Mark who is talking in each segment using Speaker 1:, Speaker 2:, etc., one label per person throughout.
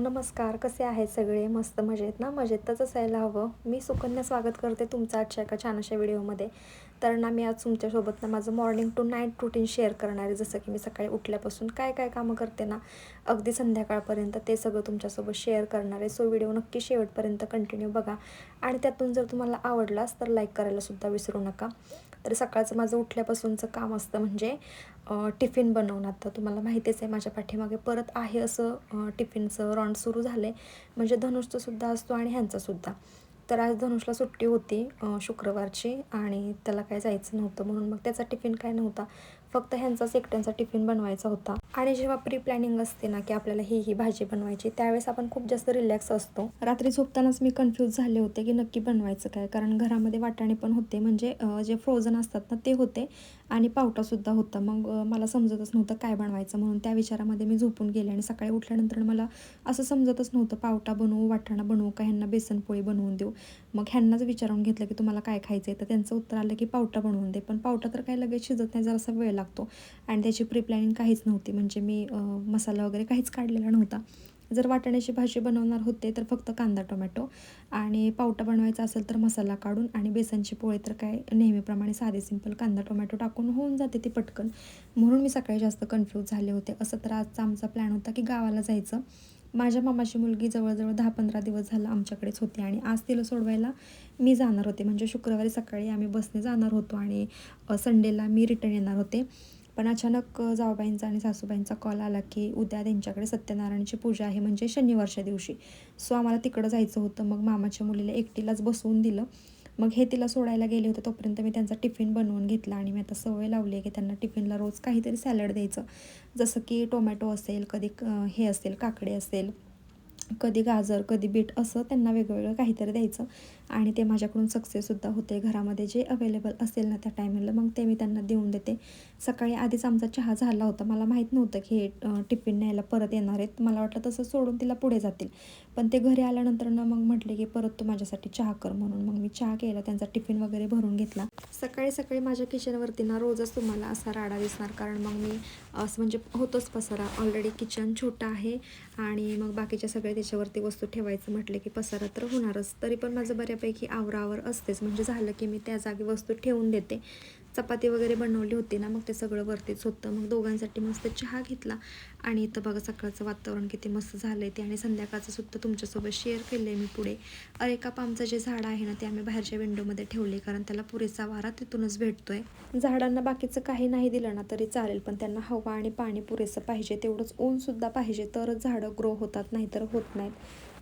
Speaker 1: नमस्कार कसे आहेत सगळे? मस्त मजेत ना? मजेतच असायला हवं. मी सुकन्या स्वागत करते तुमचं आजच्या एका छान अशा व्हिडिओमध्ये. तर ना मी आज तुमच्यासोबत ना माझं morning to night routine share करणार आहे. जसं की मी सकाळी उठल्यापासून काय काय कामं करते ना अगदी संध्याकाळपर्यंत ते सगळं तुमच्यासोबत शेअर करणार आहे. सो व्हिडिओ नक्की शेवटपर्यंत कंटिन्यू बघा. आणि त्यातून जर तुम्हाला आवडलास तर लाईक करायलासुद्धा विसरू नका. तर सकाळचं माझं उठल्यापासूनचं काम असतं म्हणजे टिफिन बनवणं. आता तुम्हाला माहितीच आहे माझ्या पाठीमागे परत आहे असं टिफिनचं रॉन्ड सुरू झालं आहे म्हणजे धनुषचंसुद्धा असतो आणि ह्यांचासुद्धा तर आज धनुषला सुट्टी होती शुक्रवारची आणि त्याला काय जायचं नव्हतं म्हणून मग त्याचा टिफिन काय नव्हता. फक्त ह्यांचाच एकट्यांचा टिफिन बनवायचा होता. आणि जेव्हा प्री प्लॅनिंग असते ना की आपल्याला ही ही भाजी बनवायची त्यावेळेस आपण खूप जास्त रिलॅक्स असतो. रात्री झोपतानाच मी कन्फ्यूज झाले होते की नक्की बनवायचं काय? कारण घरामध्ये वाटाणे पण होते म्हणजे जे फ्रोझन असतात ना ते होते. आणि पावटासुद्धा होता. मग मला समजतच नव्हतं काय बनवायचं म्हणून. त्या विचारामध्ये मी झोपून गेले आणि सकाळी उठल्यानंतर मला असं समजतच नव्हतं पावटा बनवू वाटाणा बनवू का? ह्यांना बेसनपोळी बनवून देऊ. मग ह्यांनाच विचारून घेतलं की तुम्हाला काय खायचं आहे तर त्यांचं उत्तर आलं की पावटा बनवून दे. पण पावटा तर काय लगेच शिजत नाही जरासा वेळ लागतो. आणि त्याची प्री प्लॅनिंग काहीच नव्हती. म्हणजे मी मसाला वगैरे काहीच काढलेला नव्हता. जर वाटाण्याची भाजी बनवणार होते तर फक्त कांदा टोमॅटो आणि पावटा बनवायचा असेल तर मसाला काढून आणि बेसनची पोळी तर काय नेहमीप्रमाणे साधे सिंपल कांदा टोमॅटो टाकून होऊन जाते ती पटकन. म्हणून मी सकाळी जास्त कन्फ्यूज झाले होते. असं तर आजचा आमचा प्लॅन होता की गावाला जायचं. माझ्या मामाची मुलगी जवळजवळ दहा पंधरा दिवस झाला आमच्याकडेच होती आणि आज तिला सोडवायला मी जाणार होते. म्हणजे शुक्रवारी सकाळी आम्ही बसने जाणार होतो आणि संडेला मी रिटर्न येणार होते. पण अचानक जाऊबाईंचा आणि सासूबाईंचा कॉल आला की उद्या त्यांच्याकडे सत्यनारायणची पूजा आहे. म्हणजे शनिवारच्या दिवशी. सो आम्हाला तिकडं जायचं होतं. मग मामाच्या मुलीला एकटीलाच बसवून दिलं. मग हे तिला सोडायला गेले होते तोपर्यंत मी त्यांचा टिफिन बनवून घेतला आणि मी आता सवय लावली आहे की त्यांना टिफिनला रोज काहीतरी सॅलड द्यायचं. जसं की टोमॅटो असेल कधी हे असेल काकडे असेल कधी गाजर कधी बीट असं त्यांना वेगवेगळं काहीतरी द्यायचं. आणि ते माझ्याकडून सक्सेससुद्धा होते. घरामध्ये जे अवेलेबल असेल ना त्या टायमिंगला मग ते मी त्यांना देऊन देते. सकाळी आधीच आमचा चहा झाला होता. मला माहीत नव्हतं की हे टिफिन न्यायला परत येणार आहेत. मला वाटलं तसं सोडून तिला पुढे जातील. पण ते घरी आल्यानंतर ना मग म्हटले की परत तू माझ्यासाठी चहा कर म्हणून. मग मी चहा केला त्यांचा टिफिन वगैरे भरून घेतला. सकाळी सकाळी माझ्या किचनवरती ना रोजच तुम्हाला असा राडा दिसणार. कारण मग मी असं म्हणजे होतोच पसारा. ऑलरेडी किचन छोटं आहे. आणि मग बाकीच्या सगळ्या त्याच्यावरती वस्तू ठेवायचं म्हटलं की पसारा तर होणारच. तरी पण माझं बऱ्या बऱ्यापैकी आवरावर असतेच. म्हणजे झालं की मी त्या जागी वस्तू ठेवून देते. चपाती वगैरे बनवली होती ना मग ते सगळं वरतीच होतं. मग दोघांसाठी मस्त चहा घेतला. आणि इथं बघा सकाळचं वातावरण किती मस्त झालं आहे ते. आणि संध्याकाळचं सुद्धा तुमच्यासोबत शेअर केलं आहे मी पुढे. अरे का पामचं जे झाड आहे ना ते आम्ही बाहेरच्या विंडोमध्ये ठेवले. कारण त्याला पुरेसा वारा तिथूनच भेटतोय. झाडांना बाकीचं काही नाही दिलं ना तरी चालेल. पण त्यांना हवा आणि पाणी पुरेसं पाहिजे. तेवढंच ऊनसुद्धा पाहिजे. तरच झाडं ग्रो होतात नाहीतर होत नाहीत.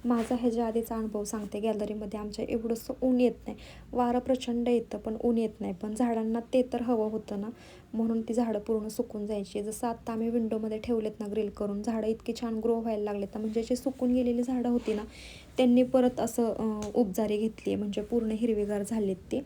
Speaker 1: माझा ह्याच्या आधीचा अनुभव सांगते गॅलरीमध्ये आमच्या एवढंसं ऊन येत नाही. वारं प्रचंड येतं पण ऊन येत नाही. पण झाडांना ते तर हवं होतं ना. म्हणून ती झाडं पूर्ण सुकून जायची. जसं आत्ता आम्ही विंडोमध्ये ठेवलेत ना ग्रिल करून झाडं इतकी छान ग्रो व्हायला लागलेत ना. म्हणजे जे सुकून गेलेली झाडं होती ना त्यांनी परत असं उपजारी घेतली आहे म्हणजे पूर्ण हिरवीगार झालेत ते.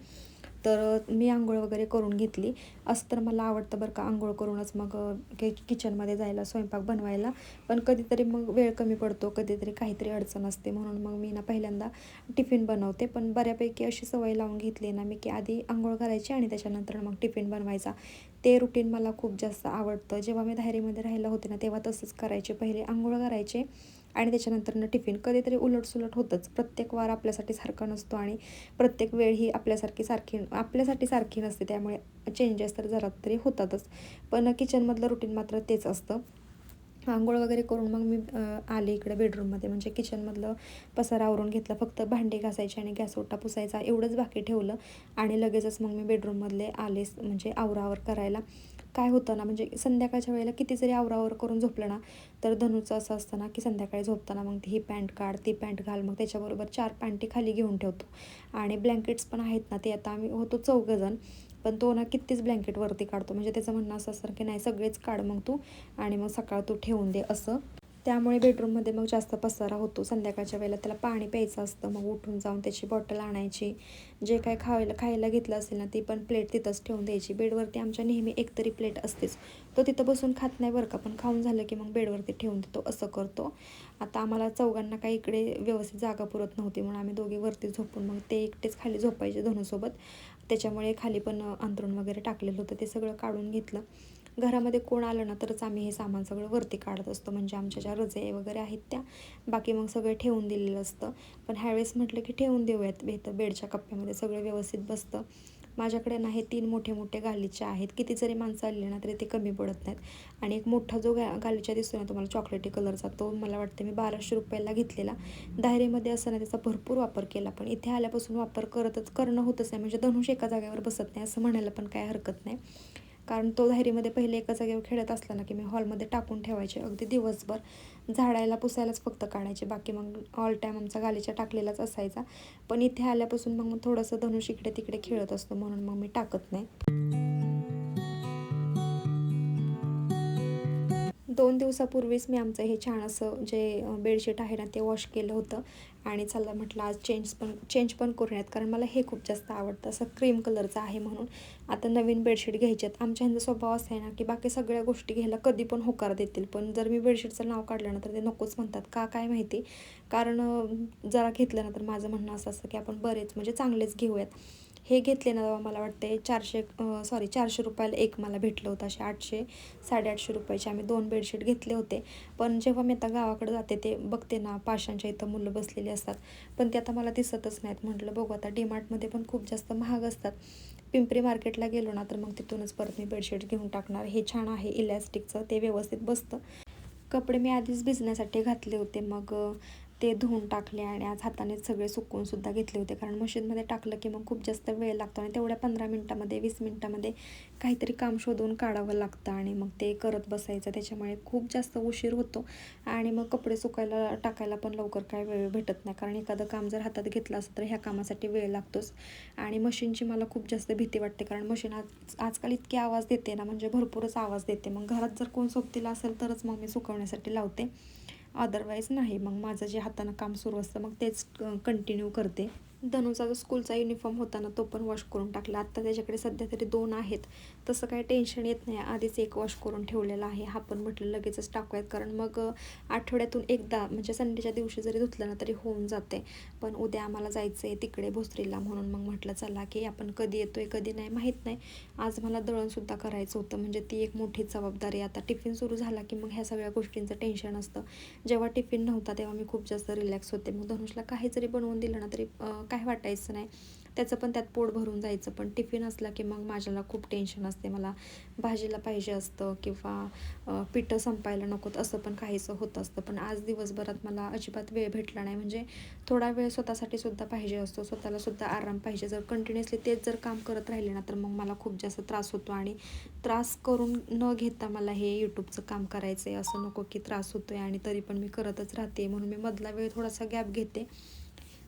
Speaker 1: तर मी आंघोळ वगैरे करून घेतली. असं तर मला आवडतं बरं का आंघोळ करूनच मग कि किचनमध्ये जायला स्वयंपाक बनवायला. पण कधीतरी मग वेळ कमी पडतो कधीतरी काहीतरी अडचण असते. म्हणून मग मी ना पहिल्यांदा टिफिन बनवते. पण बऱ्यापैकी अशी सवय लावून घेतली ना मी की आधी आंघोळ करायची आणि त्याच्यानंतर मग टिफिन बनवायचा. ते रुटीन मला खूप जास्त आवडतं. जेव्हा मी धायरीमध्ये राहायला होते ना तेव्हा तसंच करायचे. पहिले आंघोळ करायचे. आणि त्याच्यानंतरनं टिफिन कधीतरी उलटसुलट होतंच. प्रत्येक वार आपल्यासाठी सारखा नसतो आणि प्रत्येक वेळ ही आपल्यासारखी सारखी आपल्यासाठी सारखी नसते. त्यामुळे चेंजेस तर जरा तरी होतातच. पण किचनमधलं रुटीन मात्र तेच असतं. आंघोळ वगैरे करून मग मी आले इकडे बेडरूममध्ये म्हणजे किचनमधलं पसारा आवरून घेतला. फक्त भांडे घासायचे आणि गॅस ओटा पुसायचा. एवढंच बाकी ठेवलं. आणि लगेचच मग मी बेडरूममधले आले म्हणजे आवरावर करायला. काय होतं ना म्हणजे संध्याकाळच्या वेळेला किती जरी आवरावर करून झोपलं ना तर धनुचं असं असतं ना की संध्याकाळी झोपताना मग ही पॅन्ट काढ ती पॅन्ट घाल मग त्याच्याबरोबर चार पॅन्टी खाली घेऊन ठेवतो. आणि ब्लँकेट्स पण आहेत ना ते आता आम्ही होतो चौघजण पण तो ना कितीच ब्लँकेट वरती काढतो. म्हणजे त्याचं म्हणणं असं असतं की नाही सगळेच काढ मग तू आणि मग सकाळ तू ठेवून दे असं. त्यामुळे बेडरूममध्ये मग जास्त पसारा होतो. संध्याकाळच्या वेळेला त्याला पाणी प्यायचं असतं. मग उठून जाऊन त्याची बॉटल आणायची. जे काय खायला खायला घेतलं असेल ना ती पण प्लेट तिथंच ठेवून द्यायची. बेडवरती आमच्या नेहमी एकतरी प्लेट असतेच. तो तिथं बसून खात नाही बरं का. पण खाऊन झालं की मग बेडवरती ठेवून देतो. असं करतो. आता आम्हाला चौघांना काही इकडे व्यवस्थित जागा पुरत नव्हती. म्हणून आम्ही दोघी वरती झोपून मग ते एकटेच खाली झोपायचे धनुसोबत. त्याच्यामुळे खाली पण अंतरून वगैरे टाकलेलं होतं. ते सगळं काढून घेतलं. घरामध्ये कोण आलं ना तरच आम्ही हे सामान सगळं वरती काढत असतो. म्हणजे आमच्या ज्या रजाई वगैरे आहेत त्या बाकी मग सगळे ठेवून दिलेलं असतं. पण ह्यावेळेस म्हटलं की ठेवून देऊयात. इथं बेडच्या कप्प्यामध्ये सगळं व्यवस्थित बसतं. माझ्याकडे ना हे तीन मोठे मोठे गालीचे आहेत. किती जरी माणसं आली ना तरी ते कमी पडत नाहीत. आणि एक मोठा जो गा गालीचा दिसतो ना तुम्हाला चॉकलेटी कलरचा तो मला वाटतं मी बाराशे रुपयाला घेतलेला. दायरेमध्ये असताना त्याचा भरपूर वापर केला. पण इथे आल्यापासून वापर करतच करणं होतच नाही. म्हणजे धनुष एका जागेवर बसत नाही असं म्हणायला पण काय हरकत नाही. कारण तो धायरीमध्ये पहिले एका जागेवर खेळत असला ना की मी हॉलमध्ये टाकून ठेवायचे. अगदी दिवसभर झाडायला पुसायलाच फक्त काढायचे. बाकी मग ऑल टाईम आमचा गालीचा टाकलेलाच असायचा. पण इथे आल्यापासून मग थोडंसं धनुष इकडे तिकडे खेळत असतो म्हणून मग मी टाकत नाही. दोन दिवसापूर्वीच मी आमचं हे छान असं जे बेडशीट आहे ना ते वॉश केलं होतं. आणि चला म्हटलं आज चेंज पण चेंज पण करूयात. कारण मला हे खूप जास्त आवडतं. असं क्रीम कलरचं आहे म्हणून. आता नवीन बेडशीट घ्यायचे आहेत. आमच्या ह्यांचा स्वभाव असा आहे ना की बाकी सगळ्या गोष्टी घ्यायला कधी पण होकार देतील. पण जर मी बेडशीटचं नाव काढलं ना तर ते नकोच म्हणतात. का काय माहिती? कारण जरा घेतलं ना तर माझं म्हणणं असं असतं की आपण बरेच म्हणजे चांगलेच घेऊयात. हे घेतले ना मला वाटते चारशे सॉरी चारशे रुपयाला एक मला भेटलं होतं असे आठशे साडेआठशे रुपयाचे. आम्ही दोन बेडशीट घेतले होते. पण जेव्हा मी आता गावाकडे जाते ते बघते ना पाशांच्या इथं मुलं बसलेली असतात. पण ते आता मला दिसतच नाहीत. म्हटलं बघू आता डीमार्टमध्ये पण खूप जास्त महाग असतात. पिंपरी मार्केटला गेलो ना तर मग तिथूनच परत मी बेडशीट घेऊन टाकणार. हे छान आहे इलॅस्टिकचं ते व्यवस्थित बसतं. कपडे मी आधीच भिजण्यासाठी घातले होते. मग ते धुवून टाकले आणि आज हाताने सगळे सुकवून सुद्धा घेतले होते. कारण मशीनमध्ये टाकलं की मग खूप जास्त वेळ लागतो आणि तेवढ्या पंधरा मिनटामध्ये वीस मिनटामध्ये काहीतरी काम शोधून काढावं लागतं आणि मग ते करत बसायचं. त्याच्यामुळे खूप जास्त उशीर होतो आणि मग कपडे सुकायला टाकायला पण लवकर काय वेळ भेटत नाही. कारण एखादं काम जर हातात घेतलं असं तर ह्या कामासाठी वेळ लागतोच. आणि मशीनची मला खूप जास्त भीती वाटते. कारण मशीन आज आजकाल इतके आवाज देते ना म्हणजे भरपूरच आवाज देते. मग घरात जर कोण सोबतीला असेल तरच मग मी सुकवण्यासाठी लावते. अदरवाईज नाही. मग माझं जे हातानं काम सुरू असतं मग तेच कंटिन्यू करते. धनुचा जो स्कूलचा युनिफॉर्म होता ना तो पण वॉश करून टाकला. आत्ता त्याच्याकडे सध्या तरी दोन आहेत. तसं काही टेन्शन येत नाही. आधीच एक वॉश करून ठेवलेला आहे. हा पण म्हटलं लगेचच टाकूयात. कारण मग आठवड्यातून एकदा म्हणजे संडेच्या दिवशी जरी धुतलं ना तरी होऊन जाते. पण उद्या आम्हाला जायचं आहे तिकडे भोसरीला म्हणून मग म्हटलं चला की आपण कधी येतो आहे कधी नाही माहीत नाही. आज मला दळणसुद्धा करायचं होतं. म्हणजे ती एक मोठी जबाबदारी आता टिफिन सुरू झाला की मग ह्या सगळ्या गोष्टींचं टेन्शन असतं. जेव्हा टिफिन नव्हता तेव्हा मी खूप जास्त रिलॅक्स होते. मग धनुषला काही जरी बनवून दिलं ना तरी काय वाटायचं नाही. त्याचं पण त्यात पोट भरून जायचं पण टिफिन असला की मग माझ्याला खूप टेन्शन असते. मला भाजीला पाहिजे असतं किंवा पिठं संपायला नकोत असं पण काहीचं होत असतं. पण आज दिवसभरात मला अजिबात वेळ भेटला नाही. म्हणजे थोडा वेळ स्वतःसाठी सुद्धा पाहिजे असतो. स्वतःला सुद्धा आराम पाहिजे. जर कंटिन्युअसली तेच जर काम करत राहिले ना तर मग मला खूप जास्त त्रास होतो. आणि त्रास करून न घेता मला हे यूट्यूबचं काम करायचं आहे असं नको की त्रास होतो आहे आणि तरी पण मी करतच राहते. म्हणून मी मधला वेळ थोडासा गॅप घेते.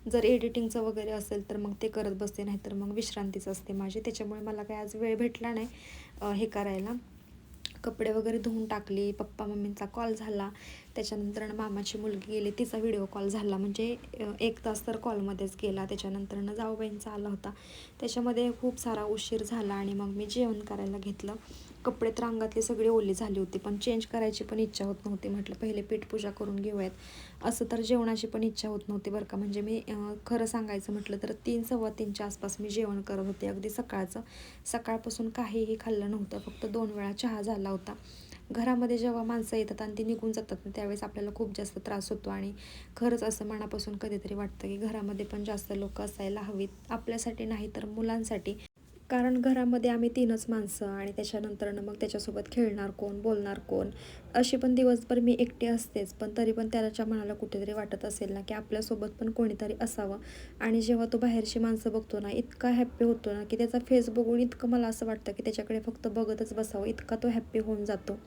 Speaker 1: जर एडिटिंगचं वगैरे असेल तर मग ते करत बसते नाही तर मग विश्रांतीच असते माझी. त्याच्यामुळे मला काय आज वेळ भेटला नाही हे करायला. कपडे वगैरे धुवून टाकली पप्पा मम्मींचा कॉल झाला. त्याच्यानंतर मामाची मुलगी गेली तिचा व्हिडिओ कॉल झाला. म्हणजे एक तास तर कॉलमध्येच गेला. त्याच्यानंतरनं जाऊबाईंचा आला होता. त्याच्यामध्ये खूप सारा उशीर झाला आणि मग मी जेवण करायला घेतलं. कपडे तर अंगातली सगळी ओली झाली होती पण चेंज करायची पण इच्छा होत नव्हती. म्हटलं पहिले पीठपूजा करून घेऊयात. असं तर जेवणाची पण इच्छा होत नव्हती बरं का. म्हणजे मी खरं सांगायचं म्हटलं तर तीन सव्वा तीनच्या आसपास मी जेवण करत होते. अगदी सकाळचं. सकाळपासून काहीही खाल्लं नव्हतं. फक्त दोन वेळा चहा झाला होता. घरामध्ये जेव्हा माणसं येतात आणि ती निघून जातात त्यावेळेस आपल्याला खूप जास्त त्रास होतो. आणि खरंच असं मनापासून कधीतरी वाटतं की घरामध्ये पण जास्त लोक असायला हवीत. आपल्यासाठी नाही तर मुलांसाठी कारण घरामध्ये आम्ही तीनच माणसं आणि त्याच्यानंतरनं मग त्याच्यासोबत खेळणार कोण बोलणार कोण अशी पण दिवसभर मी एकटी असतेच. पण तरी पण त्याच्या मनाला कुठेतरी वाटत असेल ना की आपल्यासोबत पण कोणीतरी असावं. आणि जेव्हा तो बाहेरची माणसं बघतो ना इतका हॅप्पी होतो ना की त्याचा फेस बघून इतकं मला असं वाटतं की त्याच्याकडे फक्त बघतच बसावं. इतका तो हॅप्पी होऊन जातो.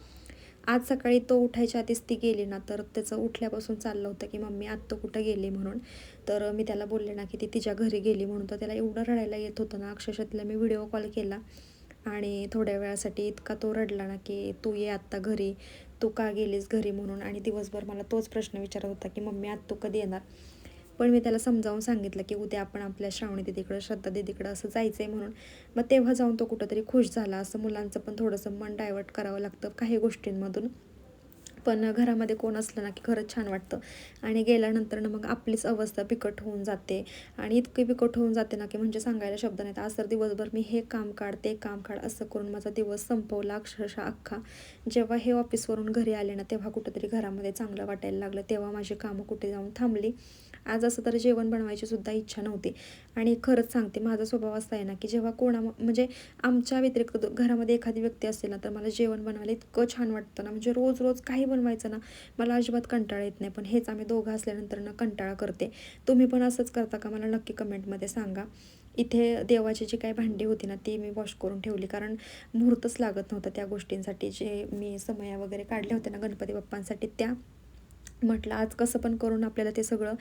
Speaker 1: आज सकाळी तो उठायच्या आधीच ती गेली ना तर त्याचं उठल्यापासून चाललं होतं की मम्मी आत्ता कुठं गेली म्हणून. तर मी त्याला बोलले ना की ती तिच्या घरी गेली म्हणून तर त्याला एवढं रडायला येत होतं ना अक्षरशतला मी व्हिडिओ कॉल केला. आणि थोड्या वेळासाठी इतका तो रडला ना की तू ये आत्ता घरी तू का गेलीस घरी म्हणून. आणि दिवसभर मला तोच प्रश्न विचारत होता की मम्मी आत्ता तू कधी येणार? पण मी त्याला समजावून सांगितलं की उद्या आपण आपल्या श्रावणी दिदीकडं श्रद्धा दिदीकडं असं जायचं आहे म्हणून. मग तेव्हा जाऊन तो कुठंतरी खुश झाला. असं मुलांचं पण थोडंसं मन डायवर्ट करावं लागतं काही गोष्टींमधून. पण घरामध्ये कोण असलं ना की खरंच छान वाटतं. आणि गेल्यानंतर ना मग आपलीच अवस्था बिकट होऊन जाते. आणि इतकी बिकट होऊन जाते ना की म्हणजे सांगायला शब्द नाहीत. आज तर दिवसभर मी हे काम काढ ते काम काढ असं करून माझा दिवस संपवला अक्षरशः अख्खा. जेव्हा हे ऑफिसवरून घरी आले ना तेव्हा कुठंतरी घरामध्ये चांगलं वाटायला लागलं. तेव्हा माझी कामं कुठे जाऊन थांबली. आज असं तर जेवण बनवायची सुद्धा इच्छा नव्हती. आणि खरंच सांगते माझा स्वभाव असा आहे ना की जेव्हा कोणा म्हणजे आमच्या व्यतिरिक्त घरामध्ये एखादी व्यक्ती असेल ना तर मला जेवण बनवायला इतकं छान वाटतं ना. म्हणजे रोज रोज काही बनवायचं ना मला अजिबात कंटाळा येत नाही. पण हेच आम्ही दोघं असल्यानंतर ना कंटाळा करते. तुम्ही पण असंच करता का? मला नक्की कमेंटमध्ये सांगा. इथे देवाची जी काही भांडी होती ना ती मी वॉश करून ठेवली. कारण मुहूर्तच लागत नव्हतं त्या गोष्टींसाठी. जे मी समया वगैरे काढल्या होत्या ना गणपती बाप्पांसाठी त्या म्हटलं आज कसं पण करून आपल्याला ते सगळं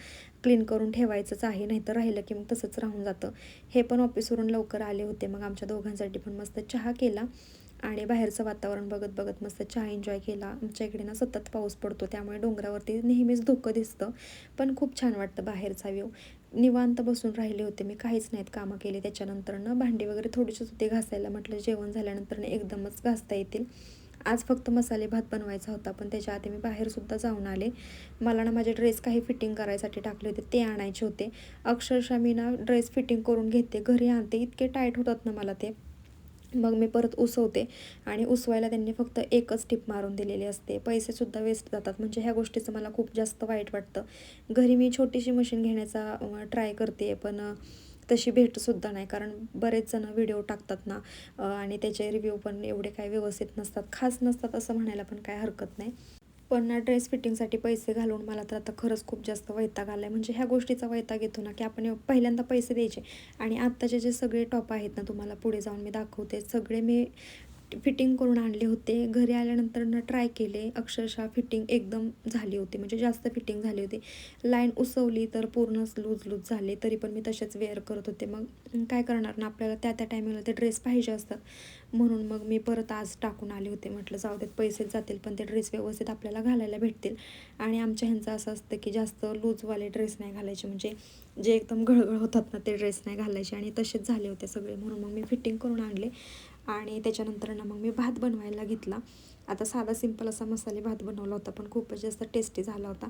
Speaker 1: क्लीन करून ठेवायचंच आहे. नाहीतर राहिलं की मग तसंच राहून जातं. हे पण ऑफिसवरून लवकर आले होते. मग आमच्या दोघांसाठी पण मस्त चहा केला. आणि बाहेरचं वातावरण बघत बघत मस्त चहा एन्जॉय केला. आमच्या इकडे ना सतत पाऊस पडतो त्यामुळे डोंगरावरती नेहमीच धुकं दिसतं. पण खूप छान वाटतं बाहेरचा व्ह्यू निवांत बसून राहिले होते मी काहीच नाहीत कामं केली. त्याच्यानंतरनं भांडी वगैरे थोडीशीच होते घासायला म्हटलं जेवण झाल्यानंतर एकदमच घासता येतील. आज फक्त मसाले भात बनवायचा होता पण त्याच्या आधी मी बाहेरसुद्धा जाऊन आले. मला ना माझे ड्रेस काही फिटिंग करायसाठी टाकले होते ते आणायचे होते. अक्षरशः मी ना ड्रेस फिटिंग करून घेते घरी आणते इतके टाईट होतात ना मला ते. मग मी परत उसवते. आणि उसवायला त्यांनी फक्त एकच टिप मारून दिलेली असते. पैसेसुद्धा वेस्ट जातात. म्हणजे ह्या गोष्टीचं मला खूप जास्त वाईट वाटतं. घरी मी छोटीशी मशीन घेण्याचा ट्राय करते. पण तशी भेटसुद्धा नाही. कारण बरेच जण व्हिडिओ टाकतात ना आणि त्याचे रिव्ह्यू पण एवढे काय व्यवस्थित नसतात. खास नसतात असं म्हणायला पण काय हरकत नाही. पण ना ड्रेस फिटिंगसाठी पैसे घालून मला तर आता खरंच खूप जास्त वैताग आला आहे म्हणजे ह्या गोष्टीचा वैताग येतो ना की आपण पहिल्यांदा पैसे द्यायचे. आणि आत्ताचे जे सगळे टॉप आहेत ना तुम्हाला पुढे जाऊन मी दाखवते. सगळे मी फिटिंग करून आणले होते. घरी आल्यानंतर ना ट्राय केले. अक्षरशः फिटिंग एकदम झाली होती. म्हणजे जास्त फिटिंग झाली होती. लाईन उसवली तर पूर्णच लूज लूज झाले. तरी पण मी तसेच वेअर करत होते. मग काय करणार ना आपल्याला त्या त्या टायमिंगला ते ड्रेस पाहिजे असतात. म्हणून मग मी परत आज टाकून आले होते. म्हटलं जाऊ देत पैसेच जातील पण ते ड्रेस व्यवस्थित आपल्याला घालायला भेटतील. आणि आमच्या ह्यांचं असं असतं की जास्त लूजवाले ड्रेस नाही घालायचे. म्हणजे जे एकदम गळगळ होतात ना ते ड्रेस नाही घालायचे. आणि तसेच झाले होते सगळे. म्हणून मग मी फिटिंग करून आणले. आणि त्याच्यानंतर ना मग मी भात बनवायला घेतला. आता साधा सिंपल असा मसाले भात बनवला होता पण खूपच जास्त टेस्टी झाला होता.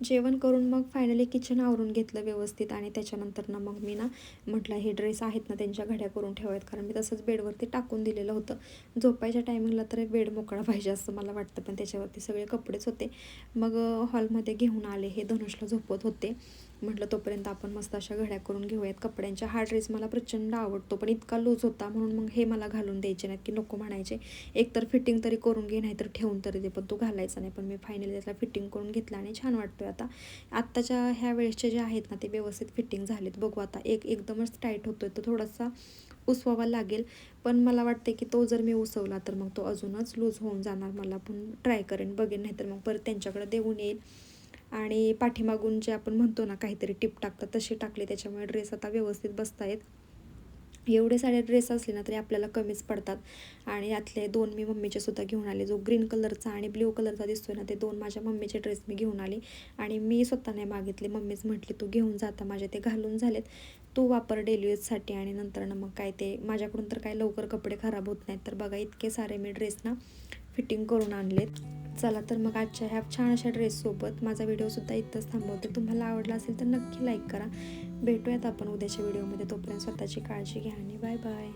Speaker 1: जेवण करून मग फायनली किचन आवरून घेतलं व्यवस्थित आणि त्याच्यानंतर ना मग मी ना म्हटलं हे ड्रेस आहेत ना त्यांच्या घड्या करून ठेवायत कारण मी तसंच बेडवरती टाकून दिलेलं होतं. झोपायच्या टायमिंगला तर बेड मोकळा पाहिजे असं मला वाटतं पण त्याच्यावरती सगळे कपडेच होते. मग हॉलमध्ये घेऊन आले हे धनुषला झोपत होते. म्हटलं तोपर्यंत आपण मस्त अशा घड्या करून घेऊयात. कपड्यांच्या हा ड्रेस मला प्रचंड आवडतो पण इतका लूज होता म्हणून मग हे मला घालून द्यायचे. नाहीत की नको म्हणायचे. एकतर फिटिंग तरी करून घे नाही तर ठेवून तरी दे पण तो घालायचा नाही. पण मी फायनली त्याला फिटिंग करून घेतला आणि छान वाटतो आता. आत्ताच्या ह्या वेळेसचे जे आहेत ना ते व्यवस्थित फिटिंग झालेत. बघू आता एक एकदमच टाईट होतो आहे तो थोडासा उसवावा लागेल. पण मला वाटते की तो जर मी उसवला तर मग तो अजूनच लूज होऊन जाणार. मला पण ट्राय करेन बघेन नाहीतर मग परत त्यांच्याकडे देऊन येईल. आणि पाठीमागून जे आपण म्हणतो ना काहीतरी टिप टाकतात तसे टाकले. त्याच्यामुळे ड्रेस आता व्यवस्थित बसतायत. एवढे सारे ड्रेस असले ना तरी आपल्याला कमीच पडतात. आणि यातले दोन मी मम्मीचे सुद्धा घेऊन आले. जो ग्रीन कलरचा आणि ब्ल्यू कलरचा दिसतोय ना ते दोन माझ्या मम्मीचे ड्रेस मी घेऊन आले. आणि मी स्वतः नाही मागितले. मम्मीच म्हटली तू घेऊन जाता माझे ते घालून झालेत. तू वापर डेली यूजसाठी आणि नंतर ना मग काय ते माझ्याकडून तर काय लवकर कपडे खराब होत नाहीत. तर बघा इतके सारे मी ड्रेस ना फिटिंग करून आणलेत. चला तर मग आजच्या ह्या छान अशा ड्रेससोबत माझा व्हिडिओसुद्धा इथंच थांबवते. तुम्हाला आवडला असेल तर नक्की लाईक करा. भेटूयात आपण उद्याच्या व्हिडिओमध्ये तोपर्यंत स्वतःची काळजी घ्या आणि बाय बाय